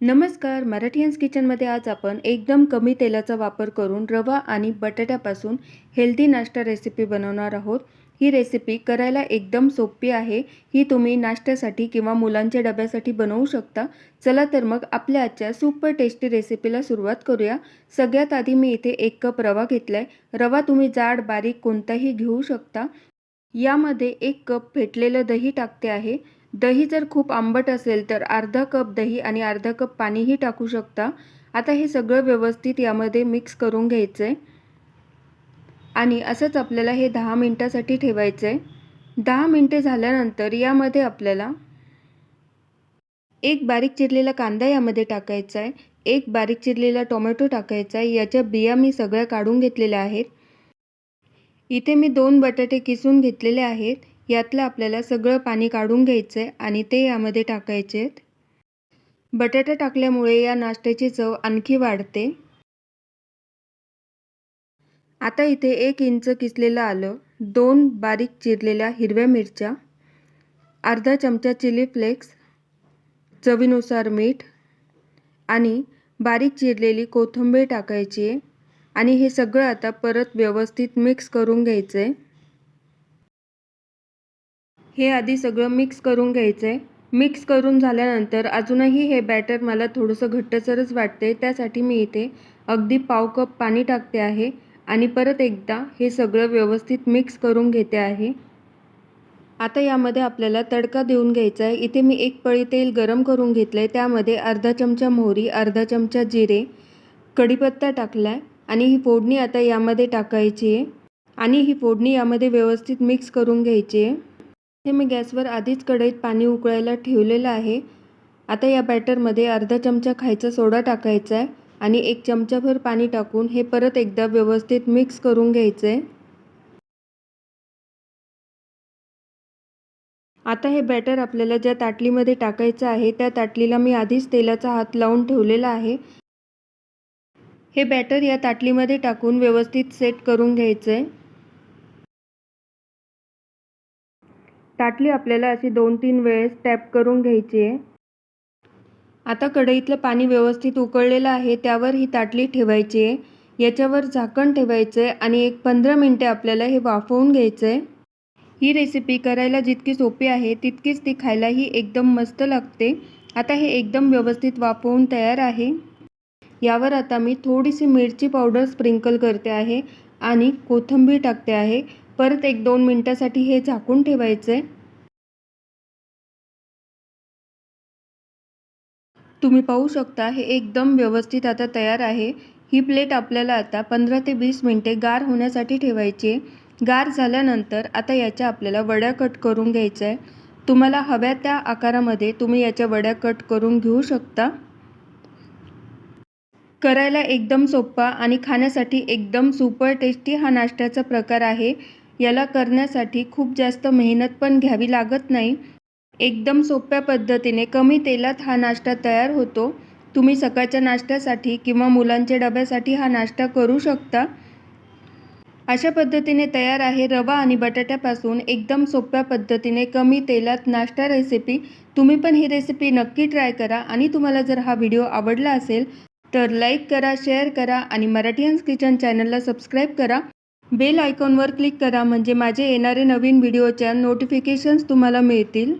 नमस्कार मराठीयन्स किचनमध्ये आज आपण एकदम कमी तेलाचा वापर करून रवा आणि बटाट्यापासून हेल्दी नाश्ता रेसिपी बनवणार आहोत. ही रेसिपी करायला एकदम सोपी आहे. ही तुम्ही नाश्त्यासाठी किंवा मुलांच्या डब्यासाठी बनवू शकता. चला तर मग आपल्या आजच्या सुपर टेस्टी रेसिपीला सुरुवात करूया. सगळ्यात आधी मी इथे एक कप रवा घेतला आहे रवा तुम्ही जाड बारीक कोणताही घेऊ शकता. यामध्ये एक कप फेटलेलं दही टाकते आहे. दही जर खूप आंबट असेल तर अर्धा कप दही आणि अर्धा कप पाणीही टाकू शकता. आता हे सगळं व्यवस्थित यामध्ये मिक्स करून घ्यायचं आहे आणि असंच आपल्याला हे दहा मिनटासाठी ठेवायचं आहे दहा मिनटे झाल्यानंतर यामध्ये आपल्याला एक बारीक चिरलेला कांदा यामध्ये टाकायचा आहे एक बारीक चिरलेला टोमॅटो टाकायचा आहे याच्या बिया मी सगळ्या काढून घेतलेल्या आहेत. इथे मी दोन बटाटे किसून घेतलेले आहेत. यातलं आपल्याला सगळं पाणी काढून घ्यायचं आहे आणि ते यामध्ये टाकायचे आहेत. बटाटा टाकल्यामुळे या नाश्त्याची चव आणखी वाढते. आता इथे एक इंच किसलेलं आलं दोन बारीक चिरलेल्या हिरव्या मिरच्या अर्धा चमचा चिली फ्लेक्स चवीनुसार मीठ आणि बारीक चिरलेली कोथिंबीर टाकायची आहे. आणि हे सगळं आता परत व्यवस्थित मिक्स करून घ्यायचं आहे हे आधी सगळं मिक्स करून घ्यायचं आहे मिक्स करून झाल्यानंतर अजूनही हे बॅटर मला थोडंसं घट्टसरच वाटते त्यासाठी मी इथे अगदी पाव कप पाणी टाकते आहे आणि परत एकदा हे सगळं व्यवस्थित मिक्स करून घेते आहे. आता यामध्ये आपल्याला तडका देऊन घ्यायचा आहे इथे मी एक पळी तेल गरम करून घेतलं आहे त्यामध्ये अर्धा चमचा मोहरी अर्धा चमचा जिरे कढीपत्ता टाकला आहे आणि ही फोडणी आता यामध्ये टाकायची आहे. आणि ही फोडणी यामध्ये व्यवस्थित मिक्स करून घ्यायची आहे. हे मी गॅसवर आधीच कढईत पाणी उकळायला ठेवलेलं आहे. आता या बॅटरमध्ये अर्धा चमचा खायचा सोडा टाकायचा आहे आणि एक चमचाभर पाणी टाकून हे परत एकदा व्यवस्थित मिक्स करून घ्यायचं. आहे आता हे बॅटर आपल्याला ज्या ताटलीमध्ये टाकायचं आहे त्या ताटलीला मी आधीच तेलाचा हात लावून ठेवलेला आहे. हे बॅटर या ताटलीमध्ये टाकून व्यवस्थित सेट करून घ्यायचं. आहे ताटली आपल्याला अशी दोन तीन वेळेस टॅप करून घ्यायची आहे. आता कढईतलं पाणी व्यवस्थित उकळलेलं आहे त्यावर ही ताटली ठेवायची आहे. याच्यावर झाकण ठेवायचं आहे आणि एक पंधरा मिनटे आपल्याला हे वाफवून घ्यायचं आहे. ही रेसिपी करायला जितकी सोपी आहे तितकीच ती खायलाही एकदम मस्त लागते. आता हे एकदम व्यवस्थित वाफवून तयार आहे. यावर आता मी थोडीशी मिरची पावडर स्प्रिंकल करते आहे आणि कोथिंबीर टाकते आहे. परत एक दोन मिनटासाठी हे झाकून ठेवायचं. आहे तुम्ही पाहू शकता हे एकदम व्यवस्थित आता तयार आहे. ही प्लेट आपल्याला आता पंधरा ते वीस मिनटे गार होण्यासाठी ठेवायची आहे. गार झाल्यानंतर आता याच्या आपल्याला वड्या कट करून घ्यायच्या आहे. तुम्हाला हव्या त्या आकारामध्ये तुम्ही याच्या वड्या कट करून घेऊ शकता. करायला एकदम सोपा आणि खाण्यासाठी एकदम सुपर टेस्टी हा नाश्त्याचा प्रकार आहे. याला करण्यासाठी खूप जास्त मेहनत पण घ्यावी लागत नाही. एकदम सोप्या पद्धतीने कमी तेलात हा नाश्ता तयार होतो. तुम्ही सकाळच्या नाश्त्यासाठी किंवा मुलांच्या डब्यासाठी हा नाश्ता करू शकता. अशा पद्धतीने तयार आहे रवा आणि बटाट्यापासून एकदम सोप्या पद्धतीने कमी तेलात नाश्ता रेसिपी तुम्ही पण ही रेसिपी नक्की ट्राय करा आणि तुम्हाला जर हा व्हिडिओ आवडला असेल तर लाईक करा शेअर करा आणि मराठीयन्स किचन चॅनलला सबस्क्राईब करा. बेल आयकॉनवर क्लिक करा म्हणजे माझे येणारे नवीन व्हिडिओच्या नोटिफिकेशन्स तुम्हाला मिळतील.